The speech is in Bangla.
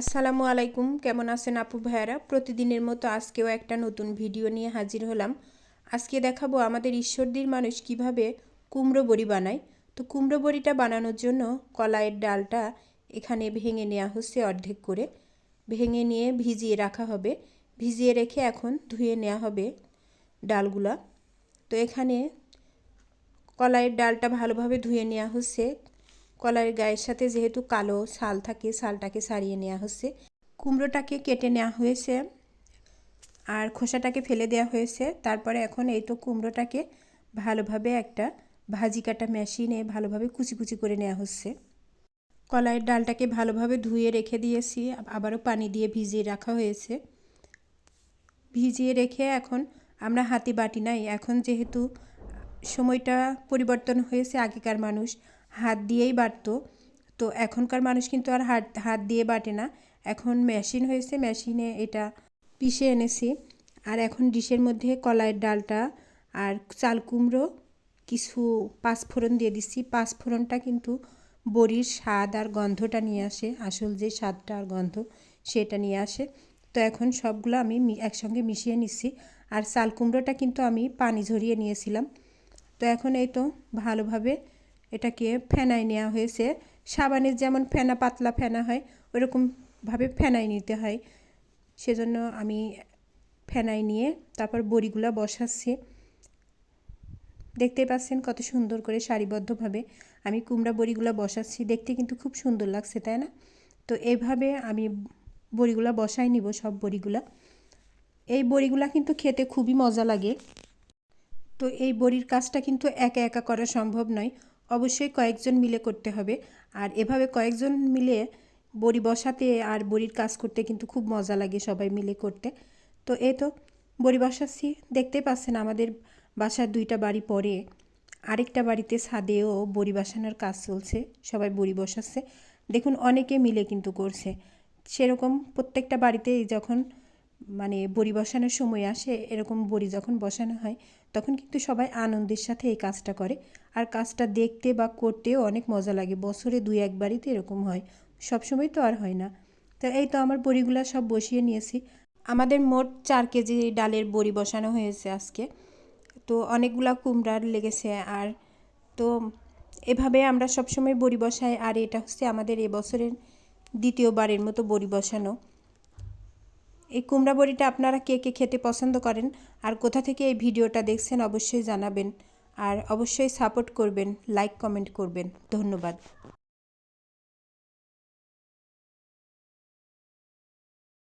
আসসালামু আলাইকুম, কেমন আছেন আপু ভাইয়ারা? প্রতিদিনের মতো আজকেও একটা নতুন ভিডিও নিয়ে হাজির হলাম। আজকে দেখাবো আমাদের ঈশ্বরদীর মানুষ কীভাবে কুমড়ো বড়ি বানায়। তো কুমড়ো বড়িটা বানানোর জন্য কলাইয়ের ডালটা এখানে ভেঙে নেওয়া হচ্ছে অর্ধেক করে। ভেঙে নিয়ে ভিজিয়ে রাখা হবে। ভিজিয়ে রেখে এখন ধুয়ে নেওয়া হবে ডালগুলা। তো এখানে কলাইয়ের ডালটা ভালোভাবে ধুয়ে নেওয়া হচ্ছে। কলাইয়ের গায়ের সাথে যেহেতু কালো শাল থাকে, শালটাকে সারিয়ে নেওয়া হচ্ছে। কুমড়োটাকে কেটে নেওয়া হয়েছে আর খোসাটাকে ফেলে দেওয়া হয়েছে। তারপরে এখন এই তো কুমড়োটাকে ভালোভাবে একটা ভাজি কাটা মেশিনে ভালোভাবে কুচি কুচি করে নেওয়া হচ্ছে। কলাইয়ের ডালটাকে ভালোভাবে ধুয়ে রেখে দিয়েছি। আবারও পানি দিয়ে ভিজিয়ে রাখা হয়েছে। ভিজিয়ে রেখে এখন আমরা হাতে বাটি নাই। এখন যেহেতু সময়টা পরিবর্তন হয়েছে, আগেকার মানুষ হাত দিয়েই বাটতো তো এখনকার মানুষ কিন্তু আর হাত হাত দিয়ে বাটে না। এখন মেশিন হয়েছে মেশিনে এটা পিষে এনেছি। আর এখন ডিশের মধ্যে কলাইয়ের ডালটা আর চাল কুমড়ো, কিছু পাঁচফোড়ন দিয়ে দিচ্ছি পাঁচফোড়নটা কিন্তু বড়ির স্বাদ আর গন্ধটা নিয়ে আসে। আসল যে স্বাদটা আর গন্ধ সেটা নিয়ে আসে। তো এখন সবগুলো আমি একসঙ্গে মিশিয়ে নিচ্ছি আর চাল কুমড়োটা কিন্তু আমি পানি ঝরিয়ে নিয়েছিলাম। তো এখন এই তো ভালোভাবে এটাকে ফেনাই নেওয়া হয়েছে। সাবানের যেমন ফেনা, পাতলা ফেনা হয়, ওরকমভাবে ফেনাই নিতে হয়। সেজন্য আমি ফেনাই নিয়ে তারপর বড়িগুলো বসাচ্ছি। দেখতে পাচ্ছেন কত সুন্দর করে সারিবদ্ধভাবে আমি কুমড়া বড়িগুলো বসাচ্ছি। দেখতে কিন্তু খুব সুন্দর লাগছে, তাই না? তো এইভাবে আমি বড়িগুলো বসাই নিব সব বড়িগুলো। এই বড়িগুলা কিন্তু খেতে খুবই মজা লাগে। তো এই বড়ির কাজটা কিন্তু একা একা করা সম্ভব নয়। অবশ্যই কয়েকজন মিলে করতে হবে। আর এভাবে কয়েকজন মিলে বড়ি বসাতে আর বড়ির কাজ করতে কিন্তু খুব মজা লাগে সবাই মিলে করতে। তো এই তো, বড়ি বসাচ্ছি। দেখতে পাচ্ছেন আমাদের বাসার দুইটা বাড়ি পরে, আরেকটা বাড়িতে ছাদেও বড়ি বসানোর কাজ চলছে, সবাই বড়ি বসাচ্ছে। দেখুন, অনেকে মিলে কিন্তু করছে। সেরকম প্রত্যেকটা বাড়িতেই যখন মানে বড়ি বসানোর সময় আসে এরকম বড়ি যখন বসানো হয়, তখন কিন্তু সবাই আনন্দের সাথে এই কাজটা করে। আর কাজটা দেখতে বা করতেও অনেক মজা লাগে। বছরে দুই একবারই তো এরকম হয়। সবসময় তো আর হয় না। তো এই তো আমার বড়িগুলো সব বসিয়ে নিয়েছি। আমাদের মোট চার কেজি ডালের বড়ি বসানো হয়েছে আজকে। তো অনেকগুলা কুমড়ার লেগেছে। আর তো এভাবে আমরা সবসময় বড়ি বসাই। আর এটা হচ্ছে আমাদের এবছরের দ্বিতীয়বারের মতো বড়ি বসানো। এই কুমড়া বড়িটা আপনারা কে কে খেতে পছন্দ করেন আর কোথা থেকে এই ভিডিওটা দেখছেন অবশ্যই জানাবেন। আর অবশ্যই সাপোর্ট করবেন লাইক কমেন্ট করবেন। ধন্যবাদ।